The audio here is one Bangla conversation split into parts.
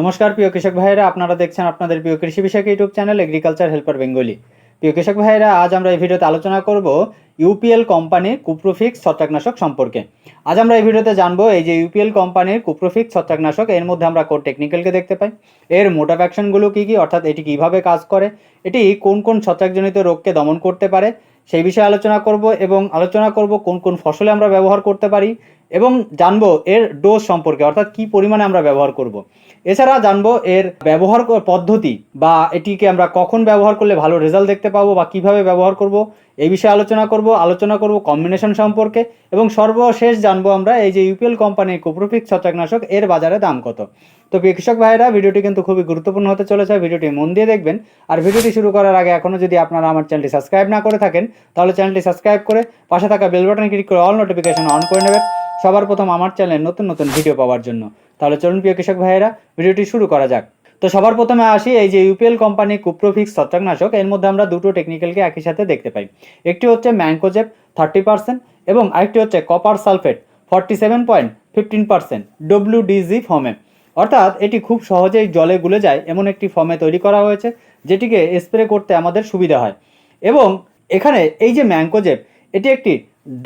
নমস্কার, প্রিয় কৃষক ভাইয়েরা। আপনারা দেখছেন আপনাদের প্রিয় কৃষি বিষয়ক YouTube channel agriculture helper Bengali. প্রিয় কৃষক ভাইয়েরা, আজ আমরা এই ভিডিওতে আলোচনা করব ইউপিএল কোম্পানির কুপ্রোফিক্স ছত্রাকনাশক সম্পর্কে। আজ আমরা এই ভিডিওতে জানব এই যে ইউপিএল কোম্পানির কুপ্রোফিক্স ছত্রাকনাশক, এর মধ্যে আমরা কোড টেকনিক্যালকে দেখতে পাই। এর মোটাপ অ্যাকশনগুলো কী কী, অর্থাৎ এটি কীভাবে কাজ করে, এটি কোন কোন ছত্রাকজনিত রোগকে দমন করতে পারে সেই বিষয়ে আলোচনা করব এবং আলোচনা করব কোন কোন ফসলে আমরা ব্যবহার করতে পারি এবং জানব এর ডোজ সম্পর্কে, অর্থাৎ কি পরিমাণে আমরা ব্যবহার করব। এছাড়া জানব এর ব্যবহার পদ্ধতি বা এটিকে আমরা কখন ব্যবহার করলে ভালো রেজাল্ট দেখতে পাবো বা কীভাবে ব্যবহার করব, এই বিষয়ে আলোচনা করব আলোচনা করব কম্বিনেশন সম্পর্কে এবং সর্বশেষ জানব আমরা এই যে ইউপিএল কোম্পানির কোপ্রোফিক ছত্রাকনাশক, এর বাজারে দাম কত তো কৃষক ভাইয়েরা, ভিডিওটি কিন্তু খুবই গুরুত্বপূর্ণ হতে চলেছে, ভিডিওটি মন দিয়ে দেখবেন আর ভিডিওটি শুরু করার আগে এখনও যদি আপনারা আমার চ্যানেলটি সাবস্ক্রাইব না করে থাকেন তাহলে চ্যানেলটি সাবস্ক্রাইব করে পাশে থাকা বেল বাটন ক্লিক করে অল নোটিফিকেশন অন করে নেবেন। সবার প্রথম আমার চ্যানেলে নতুন নতুন ভিডিও পাওয়ার জন্য। তাহলে চলুন প্রিয় কৃষক ভাইয়েরা, ভিডিওটি শুরু করা যাক। তো সবার প্রথমে আসি এই যে ইউপিএল কোম্পানি কুপ্রোফিক্স ছত্রাকনাশক। এর মধ্যে আমরা দুটো টেকনিক্যালকে একই সাথে দেখতে পাই। একটি হচ্ছে ম্যাঙ্কোজেপ থার্টি পার্সেন্ট এবং আরেকটি হচ্ছে copper sulphate forty seven point fifteen percent WDG ফর্মে। অর্থাৎ এটি খুব সহজেই জলে গুলে যায়, এমন একটি ফর্মে তৈরি করা হয়েছে, যেটিকে স্প্রে করতে আমাদের সুবিধা হয়। এবং এখানে এই যে ম্যাঙ্কোজেপ এটি একটি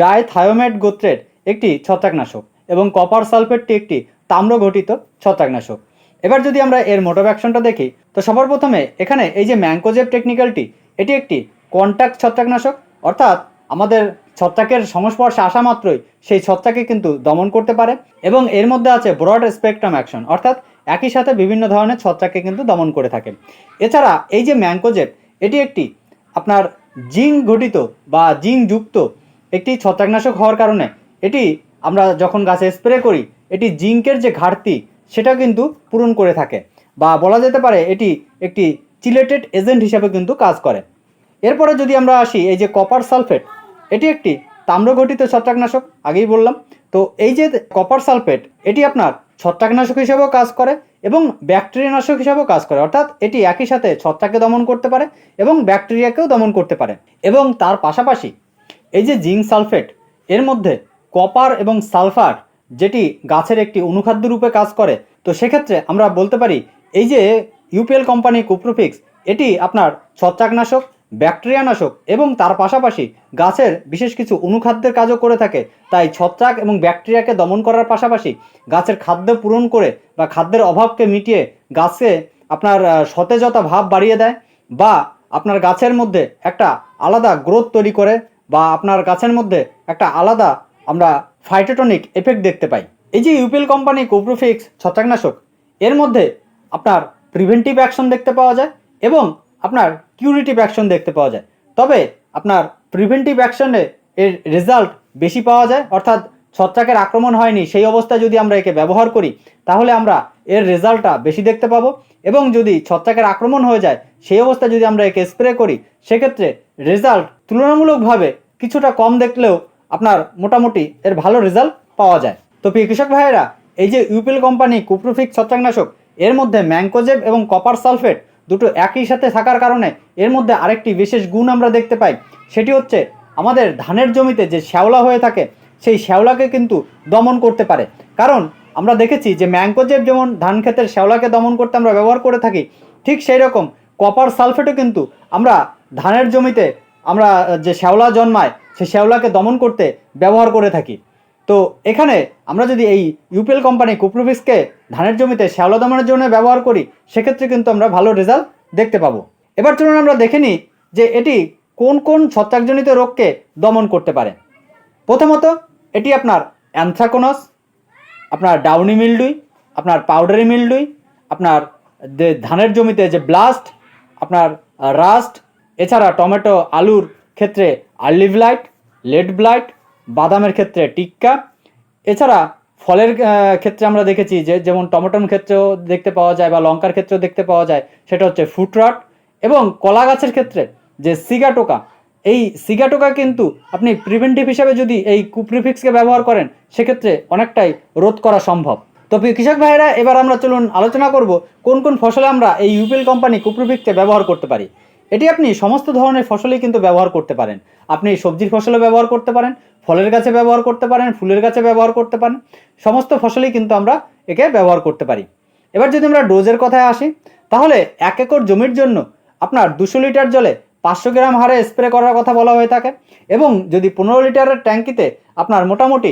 ডাইথায়োমেট গোত্রের একটি ছত্রাকনাশক এবং কপার সালফেটটি একটি তাম্র ঘটিত ছত্রাকনাশক। এবার যদি আমরা এর মোটর অ্যাকশনটা দেখি, তো সবার প্রথমে এখানে এই যে ম্যাঙ্কোজেব টেকনিক্যালটি এটি একটি কন্ট্যাক্ট ছত্রাকনাশক, অর্থাৎ আমাদের ছত্রাকের সংস্পর্শে আসা মাত্রই সেই ছত্রাকে কিন্তু দমন করতে পারে এবং এর মধ্যে আছে ব্রড স্পেকট্রাম অ্যাকশন অর্থাৎ একই সাথে বিভিন্ন ধরনের ছত্রাককে কিন্তু দমন করে থাকে। এছাড়া এই যে ম্যাঙ্কোজেব এটি একটি আপনার জিঙ্ক ঘটিত বা জিঙ্ক যুক্ত একটি ছত্রাকনাশক হওয়ার কারণে এটি আমরা যখন গাছে স্প্রে করি, এটি জিঙ্কের যে ঘাটতি সেটা কিন্তু পূরণ করে থাকে বা বলা যেতে পারে এটি একটি চিলেটেড এজেন্ট হিসাবে কিন্তু কাজ করে। এরপরে যদি আমরা আসি, এই যে কপার সালফেট, এটি একটি তাম্রঘটিত ছত্রাকনাশক, আগেই বললাম। তো এই যে কপার সালফেট, এটি আপনার ছত্রাকনাশক হিসেবেও কাজ করে এবং ব্যাকটেরিয়ানাশক হিসাবেও কাজ করে। অর্থাৎ এটি একই সাথে ছত্রাককে দমন করতে পারে এবং ব্যাকটেরিয়াকেও দমন করতে পারে। এবং তার পাশাপাশি এই যে জিঙ্ক সালফেট, এর মধ্যে কপার এবং সালফার, যেটি গাছের একটি অনুখাদ্য রূপে কাজ করে, তো সেক্ষেত্রে আমরা বলতে পারি, এই যে ইউপিএল কোম্পানি কুপ্রোফিক্স, এটি আপনার ছত্রাকনাশক ব্যাকটেরিয়ানাশক এবং তার পাশাপাশি গাছের বিশেষ কিছু অনুখাদ্যের কাজও করে থাকে। তাই ছত্রাক এবং ব্যাকটেরিয়াকে দমন করার পাশাপাশি গাছের খাদ্য পূরণ করে বা খাদ্যের অভাবকে মিটিয়ে গাছে আপনার সতেজতা ভাব বাড়িয়ে দেয় বা আপনার গাছের মধ্যে একটা আলাদা গ্রোথ তৈরি করে বা আপনার গাছের মধ্যে একটা আলাদা আমরা ফাইটোটনিক এফেক্ট দেখতে পাই। এই যে ইউপিএল কোম্পানি কোপ্রোফিক্স ছত্রাকনাশক, এর মধ্যে আপনার প্রিভেন্টিভ অ্যাকশন দেখতে পাওয়া যায় এবং আপনার কিউরিটিভ অ্যাকশন দেখতে পাওয়া যায়। তবে আপনার প্রিভেন্টিভ অ্যাকশনে এর রেজাল্ট বেশি পাওয়া যায়, অর্থাৎ ছত্রাকের আক্রমণ হয়নি, সেই অবস্থায় যদি আমরা একে ব্যবহার করি, তাহলে আমরা এর রেজাল্টটা বেশি দেখতে পাবো এবং যদি ছত্রাকের আক্রমণ হয়ে যায়, সেই অবস্থায় যদি আমরা একে স্প্রে করি, সেক্ষেত্রে রেজাল্ট তুলনামূলকভাবে কিছুটা কম দেখলেও আপনার মোটামুটি এর ভালো রেজাল্ট পাওয়া যায়। তো প্রিয় কৃষক ভাইয়েরা, এই যে ইউপিএল কোম্পানি কুপ্রোফিক ছত্রাকনাশক, এর মধ্যে ম্যাঙ্কোজেব এবং কপার সালফেট দুটো একই সাথে থাকার কারণে এর মধ্যে আরেকটি বিশেষ গুণ আমরা দেখতে পাই। সেটি হচ্ছে আমাদের ধানের জমিতে যে শ্যাওলা হয়ে থাকে, সেই শ্যাওলাকে কিন্তু দমন করতে পারে। কারণ আমরা দেখেছি যে ম্যাঙ্কোজেব যেমন ধান ক্ষেতের শ্যাওলাকে দমন করতে আমরা ব্যবহার করে থাকি, ঠিক সেই রকম কপার সালফেটও কিন্তু আমরা ধানের জমিতে আমরা যে শ্যাওলা জন্মায়, সেই শ্যাওলাকে দমন করতে ব্যবহার করে থাকি। তো এখানে আমরা যদি এই ইউপিএল কোম্পানি কুপ্রোভিক্সকে ধানের জমিতে শ্যাওলা দমনের জন্য ব্যবহার করি, সেক্ষেত্রে কিন্তু আমরা ভালো রেজাল্ট দেখতে পাবো। এবার চলুন আমরা দেখে নিই যে এটি কোন কোন ছত্রাকজনিত রোগকে দমন করতে পারে। প্রথমত, এটি আপনার অ্যানথ্রাকোনাস, আপনার ডাউনি মিলডুই, আপনার পাউডারি মিলডুই, আপনার ধানের জমিতে যে ব্লাস্ট, আপনার রাস্ট, এছাড়া টমেটো, আলুর ক্ষেত্রে আর্লি ব্লাইট লেড ব্লাইট বাদামের ক্ষেত্রে টিক্কা। এছাড়া ফলের ক্ষেত্রে আমরা দেখেছি যে, যেমন টমেটোর ক্ষেত্রেও দেখতে পাওয়া যায় বা লঙ্কার ক্ষেত্রেও দেখতে পাওয়া যায়, সেটা হচ্ছে ফুটরট এবং কলা গাছের ক্ষেত্রে যে সিগাটোকা এই সিগাটোকা কিন্তু আপনি প্রিভেন্টিভ হিসাবে যদি এই কুপ্রিফিক্সকে ব্যবহার করেন, সেক্ষেত্রে অনেকটাই রোধ করা সম্ভব। তো কৃষক ভাইরা এবার আমরা চলুন আলোচনা করব কোন কোন ফসলে আমরা এই ইউপিএল কোম্পানি কুপ্রিফিক্সকে ব্যবহার করতে পারি। এটি আপনি সমস্ত ধরনের ফসলেই কিন্তু ব্যবহার করতে পারেন। আপনি সবজির ফসলে ব্যবহার করতে পারেন, ফলের গাছে ব্যবহার করতে পারেন, ফুলের গাছে ব্যবহার করতে পারেন, সমস্ত ফসলেই কিন্তু আমরা একে ব্যবহার করতে পারি। এবার যদি আমরা ডোজের কথায় আসি, তাহলে এক একর জমির জন্য আপনার দুশো লিটার জলে পাঁচশো গ্রাম হারে স্প্রে করার কথা বলা হয়ে থাকে এবং যদি পনেরো লিটারের ট্যাঙ্কিতে আপনার মোটামুটি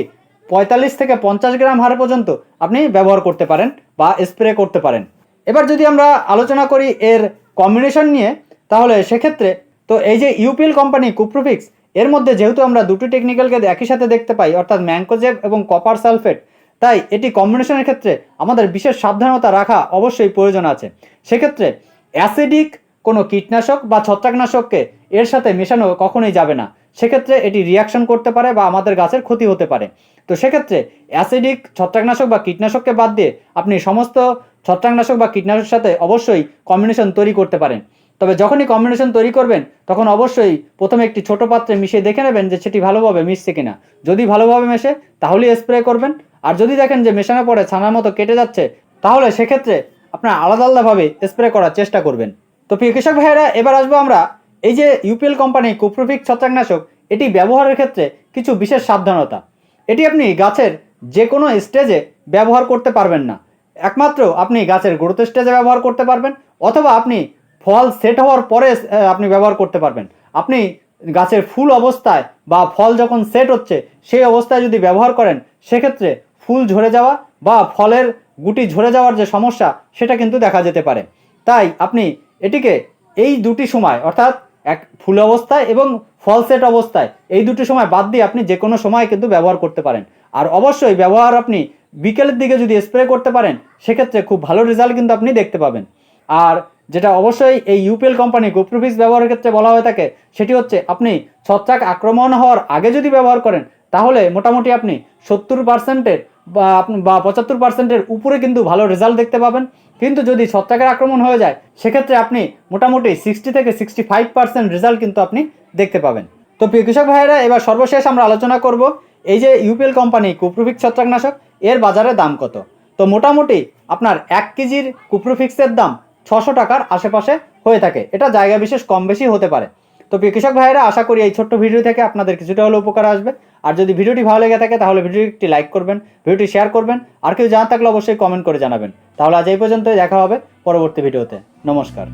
পঁয়তাল্লিশ থেকে পঞ্চাশ গ্রাম হারে পর্যন্ত আপনি ব্যবহার করতে পারেন বা স্প্রে করতে পারেন। এবার যদি আমরা আলোচনা করি এর কম্বিনেশন নিয়ে তাহলে সেক্ষেত্রে তো এই যে ইউপিএল কোম্পানি কুপ্রোফিক্স, এর মধ্যে যেহেতু আমরা দুটি টেকনিক্যালকে একই সাথে দেখতে পাই, অর্থাৎ ম্যাঙ্কোজেব এবং কপার সালফেট, তাই এটি কম্বিনেশনের ক্ষেত্রে আমাদের বিশেষ সাবধানতা রাখা অবশ্যই প্রয়োজন আছে। সেক্ষেত্রে অ্যাসিডিক কোনো কীটনাশক বা ছত্রাকনাশককে এর সাথে মেশানো কখনোই যাবে না। সেক্ষেত্রে এটি রিয়াকশন করতে পারে বা আমাদের গাছের ক্ষতি হতে পারে। তো সেক্ষেত্রে অ্যাসিডিক ছত্রাকনাশক বা কীটনাশককে বাদ দিয়ে আপনি সমস্ত ছত্রাকনাশক বা কীটনাশকের সাথে অবশ্যই কম্বিনেশন তৈরি করতে পারেন। তবে যখনই কম্বিনেশন তৈরি করবেন, তখন অবশ্যই প্রথমে একটি ছোট পাত্রে মিশিয়ে দেখে নেবেন যে সেটি ভালোভাবে মিশছে কিনা। যদি ভালোভাবে মেশে, তাহলেই স্প্রে করবেন। আর যদি দেখেন যে মেশানোর পরে ছানার মতো কেটে যাচ্ছে, তাহলে সেক্ষেত্রে আপনার আলাদা আলাদাভাবে স্প্রে করার চেষ্টা করবেন। তো প্রিয় কৃষক ভাইয়েরা, এবার আসব আমরা এই যে ইউপিএল কোম্পানি কুপ্রোফিক ছত্রাকনাশক, এটি ব্যবহারের ক্ষেত্রে কিছু বিশেষ সাবধানতা। এটি আপনি গাছের যে কোনো স্টেজে ব্যবহার করতে পারবেন না। একমাত্র আপনি গাছের গ্রোথ স্টেজে ব্যবহার করতে পারবেন, অথবা আপনি ফল সেট হওয়ার পরে আপনি ব্যবহার করতে পারবেন। আপনি গাছের ফুল অবস্থায় বা ফল যখন সেট হচ্ছে, সেই অবস্থায় যদি ব্যবহার করেন, সেক্ষেত্রে ফুল ঝরে যাওয়া বা ফলের গুটি ঝরে যাওয়ার যে সমস্যা, সেটা কিন্তু দেখা যেতে পারে। তাই আপনি এটিকে এই দুটি সময়, অর্থাৎ এক ফুল অবস্থায় এবং ফল সেট অবস্থায়, এই দুটি সময় বাদ দিয়ে আপনি যে কোনো সময় কিন্তু ব্যবহার করতে পারেন। আর অবশ্যই ব্যবহার আপনি বিকেলের দিকে যদি স্প্রে করতে পারেন, সেক্ষেত্রে খুব ভালো রেজাল্ট কিন্তু আপনি দেখতে পাবেন। আর যেটা অবশ্যই এই ইউপিএল কোম্পানি গোপ্রোফিক্স ব্যবহারের ক্ষেত্রে বলা হয়ে থাকে, সেটি হচ্ছে আপনি ছত্রাক আক্রমণ হওয়ার আগে যদি ব্যবহার করেন, তাহলে মোটামুটি আপনি সত্তর পার্সেন্টের বা পঁচাত্তর পার্সেন্টের উপরে কিন্তু ভালো রেজাল্ট দেখতে পাবেন। কিন্তু যদি ছত্রাকের আক্রমণ হয়ে যায়, সেক্ষেত্রে আপনি মোটামুটি সিক্সটি থেকে সিক্সটি ফাইভ পার্সেন্ট রেজাল্ট কিন্তু আপনি দেখতে পাবেন। তো প্রিয় কৃষক ভাইয়েরা, এবার সর্বশেষ আমরা আলোচনা করব, এই যে ইউপিএল কোম্পানি কুপ্রুফিক ছত্রাকনাশক, এর বাজারে দাম কত? তো মোটামুটি আপনার এক কেজির কুপ্রোফিক্সের দাম ছশো টাকার আশেপাশে হয়ে থাকে। এটা জায়গা বিশেষ কম বেশি হতে পারে। তো প্রিয় কৃষক ভাইয়েরা, আশা করি এই ছোট্ট ভিডিও থেকে আপনাদের কিছুটা হলে উপকার আসবে। আর যদি ভিডিওটি ভালো লেগে থাকে, তাহলে ভিডিওটি একটি লাইক করবেন, ভিডিওটি শেয়ার করবেন, আর কেউ জানা থাকলে অবশ্যই কমেন্ট করে জানাবেন। তাহলে আজ এই পর্যন্তই, দেখা হবে পরবর্তী ভিডিওতে। নমস্কার।